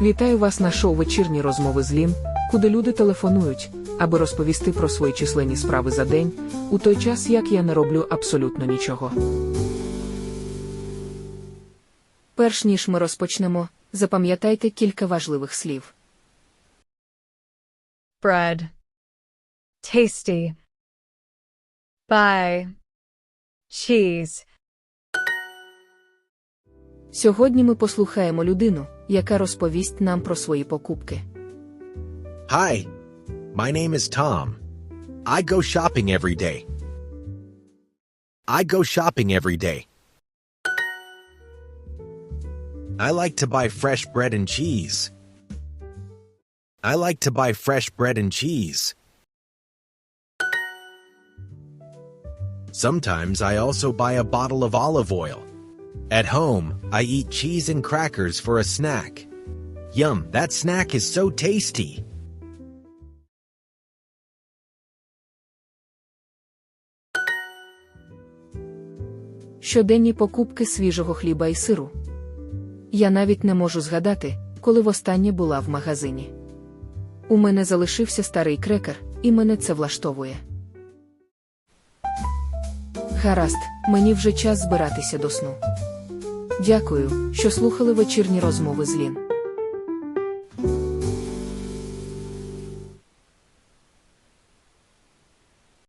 Вітаю вас на шоу вечірні розмови з Лін, куди люди телефонують, аби розповісти про свої численні справи за день, у той час як я не роблю абсолютно нічого. Перш ніж ми розпочнемо, запам'ятайте кілька важливих слів. bread. Tasty. Buy. Cheese. Сьогодні ми послухаємо людину, яка розповість нам про свої покупки. Hi, my name is Tom. I go shopping every day. I go shopping every day. I like to buy fresh bread and cheese. I like to buy fresh bread and cheese. Sometimes I also buy a bottle of olive oil. At home, I eat cheese and crackers for a snack. Yum, that snack is so tasty. Щоденні покупки свіжого хліба і сиру. Я навіть не можу згадати, коли востаннє була в магазині. У мене залишився старий крекер, і мене це влаштовує. Гаразд, мені вже час збиратися до сну. Дякую, що слухали вечірні розмови з Лін.